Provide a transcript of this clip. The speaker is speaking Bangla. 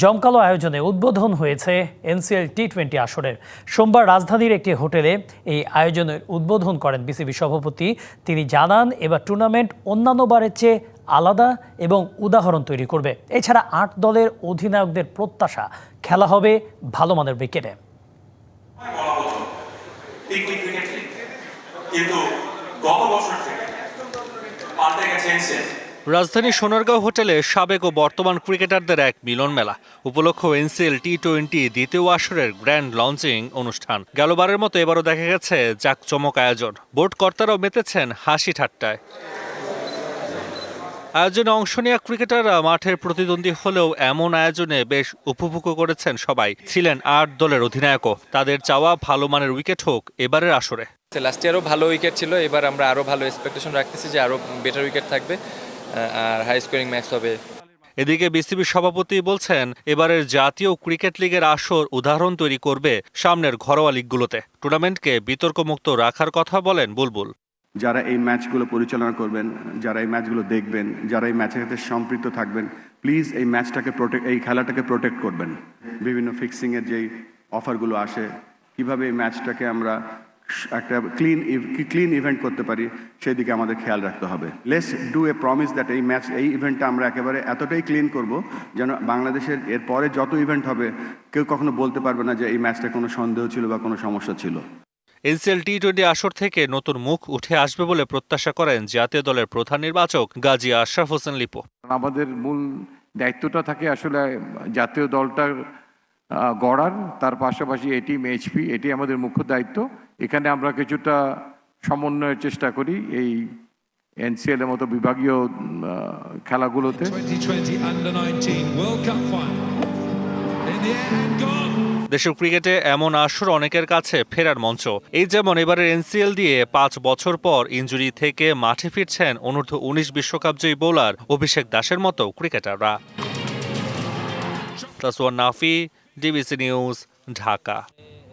জমকালো আয়োজনে উদ্বোধন হয়েছে এনসিএল টি টোয়েন্টি আসরের। সোমবার রাজধানীর একটি হোটেলে এই আয়োজনের উদ্বোধন করেন বিসিবি সভাপতি। তিনি জানান, এবার টুর্নামেন্ট অন্যান্য বারের চেয়ে আলাদা এবং উদাহরণ তৈরি করবে। এছাড়া আট দলের অধিনায়কদের প্রত্যাশা, খেলা হবে ভালো মানের উইকেটে। কিন্তু গত বছর থেকে পাল্টে গেছে রাজধানী সোনারগাঁও হোটেলে সাবেক ও বর্তমান ক্রিকেটারদের এক মিলন মেলা। উপলক্ষ এনসিএল টি টোয়েন্টি দ্বিতীয় আসরের গ্র্যান্ড লঞ্চিং অনুষ্ঠান। গেলবারের মতো এবারও দেখা গেছে জাকচমক আয়োজন। বোর্ড কর্তারাও মেতেছেন হাসি ঠাট্টায়। আয়োজনে অংশ নেওয়া ক্রিকেটাররা মাঠের প্রতিদ্বন্দ্বী হলেও এমন আয়োজনে বেশ উপভোগ করেছেন সবাই। ছিলেন আট দলের অধিনায়কও। তাদের চাওয়া ভালো মানের উইকেট হোক এবারের আসরে। লাস্ট ইয়ারও ভালো উইকেট ছিল। এবার আমরা আরও ভালো এক্সপেকটেশন রাখতেছি যে আরও বেটার উইকেট থাকবে। আর হাই স্কোরিং ম্যাচ হবে। এদিকে বিসিবি সভাপতি বলছেন এবারের জাতীয় ক্রিকেট লিগের আসর উদাহরণ তৈরি করবে সামনের ঘরোয়া লিগগুলোতে। টুর্নামেন্টকে বিতর্কমুক্ত রাখার কথা বলেন বুলবুল। যারা এই ম্যাচগুলো পরিচালনা করবেন যারা এই ম্যাচগুলো দেখবেন যারা এই ম্যাচের সাথে সম্পৃক্ত থাকবেন প্লিজ এই ম্যাচটাকে প্রোটেক্ট এই খেলাটাকে প্রোটেক্ট করবেন। বিভিন্ন ফিক্সিংয়ের যেই অফারগুলো আসে কীভাবে এই ম্যাচটাকে আমরা একটা ক্লিন ক্লিন ইভেন্ট করতে পারি সেই দিকে আমাদের খেয়াল রাখতে হবে। Let's do a promise that এই ম্যাচ এই ইভেন্টটা আমরা একেবারে এতটাই ক্লিন করব যেন বাংলাদেশের এর পরে যত ইভেন্ট হবে কেউ কখনো বলতে পারবে না যে এই ম্যাচটা কোনো সন্দেহ ছিল বা কোনো সমস্যা ছিল। এনসিএল টি টোয়েন্টি আসর থেকে নতুন মুখ উঠে আসবে বলে প্রত্যাশা করেন জাতীয় দলের প্রধান নির্বাচক গাজী আশরাফ হোসেন লিপো। আমাদের মূল দায়িত্বটা থাকে আসলে জাতীয় দলটার গড়ার তার পাশাপাশি এটি এইচপি এটি আমাদের মুখ্য দায়িত্ব এখানে আমরা কিছুটা সমন্বয়ের চেষ্টা করি এই এনসিএল এর মতো বিভাগীয় খেলাগুলোতে 2020 Under 19 World Cup final. In the air and gone. দেশের ক্রিকেটে এমন আসর অনেকের কাছে ফেরার মঞ্চ এই যেমন এবারের এনসিএল দিয়ে পাঁচ বছর পর ইনজুরি থেকে মাঠে ফিরছেন অনূর্ধ্ব উনিশ বিশ্বকাপ জয়ী বোলার অভিষেক দাসের মতো ক্রিকেটাররা তাসওয়ান নাফি ডিবিসি নিউজ ঢাকা